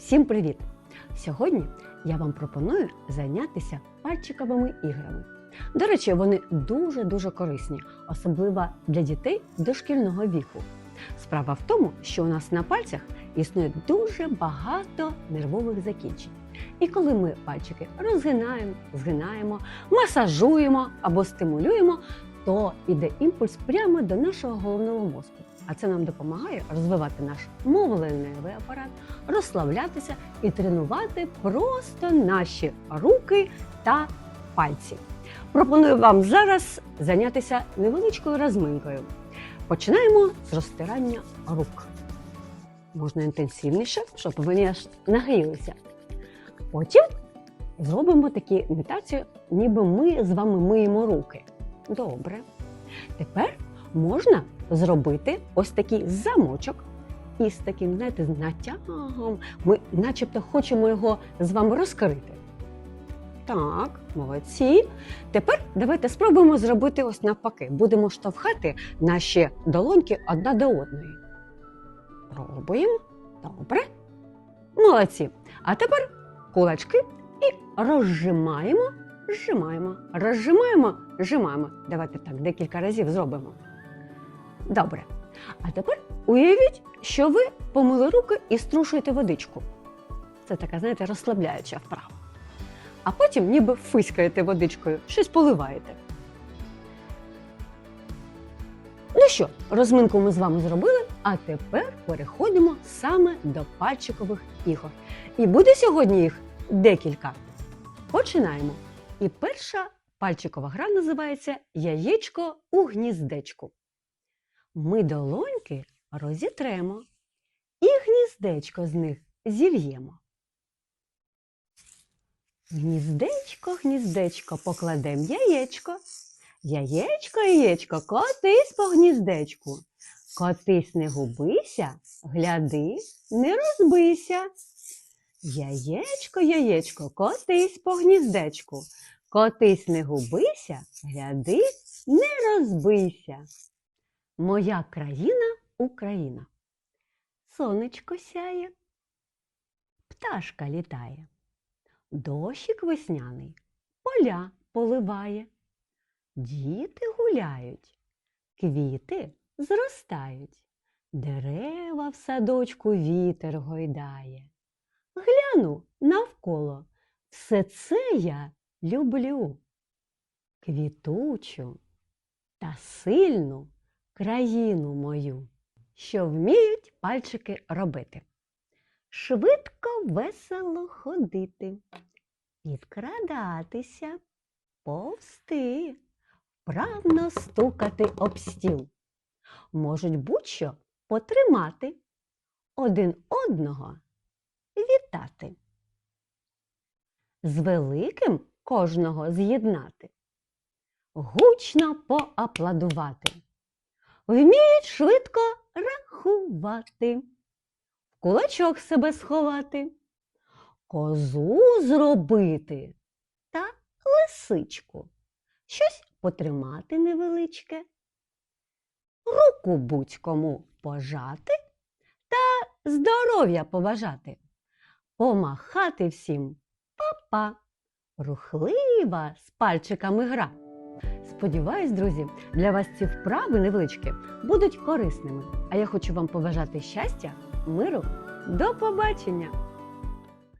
Всім привіт! Сьогодні я вам пропоную зайнятися пальчиковими іграми. До речі, вони дуже-дуже корисні, особливо для дітей дошкільного віку. Справа в тому, що у нас на пальцях існує дуже багато нервових закінчень. І коли ми пальчики розгинаємо, згинаємо, масажуємо або стимулюємо, то йде імпульс прямо до нашого головного мозку. А це нам допомагає розвивати наш мовленневий апарат, розслаблятися і тренувати просто наші руки та пальці. Пропоную вам зараз зайнятися невеличкою розминкою. Починаємо з розтирання рук. Можна інтенсивніше, щоб вони аж нагрілися. Потім зробимо таку імітацію, ніби ми з вами миємо руки. Добре. Тепер можна зробити ось такий замочок із таким, знаєте, натягом. Ми начебто хочемо його з вами розкрити. Так, молодці. Тепер давайте спробуємо зробити ось навпаки. Будемо штовхати наші долоньки одна до одної. Пробуємо. Добре. Молодці. А тепер кулачки і розжимаємо, зжимаємо, розжимаємо, зжимаємо. Давайте так декілька разів зробимо. Добре. А тепер уявіть, що ви помили руки і струшуєте водичку. Це така, знаєте, розслабляюча вправа. А потім ніби фиськаєте водичкою, щось поливаєте. Ну що, розминку ми з вами зробили, а тепер переходимо саме до пальчикових ігор. І буде сьогодні їх декілька. Починаємо. І перша пальчикова гра називається Яєчко у гніздечку. Ми долоньки розітремо і гніздечко з них зів'ємо. Гніздечко, гніздечко, покладем яєчко. Яєчко, яєчко, котись по гніздечку. Котись не губися, гляди, не розбийся. Яєчко, яєчко, котись по гніздечку. Котись не губися, гляди, не розбийся. Моя країна Україна. Сонечко сяє, пташка літає, дощик весняний, поля поливає, діти гуляють, квіти зростають, дерева в садочку вітер гойдає. Гляну навколо, все це я люблю. Квітучу та сильну країну мою, що вміють пальчики робити. Швидко весело ходити, підкрадатися, повсти, вправно стукати об стіл. Можуть будь-що потримати, один одного вітати. З великим кожного з'єднати, гучно поаплодувати. Вміють швидко рахувати, в кулачок себе сховати, козу зробити та лисичку, щось потримати невеличке, руку будь-кому пожати та здоров'я побажати, помахати всім па-па, рухлива з пальчиками гра. Сподіваюсь, друзі, для вас ці вправи невеличкі будуть корисними. А я хочу вам побажати щастя, миру. До побачення!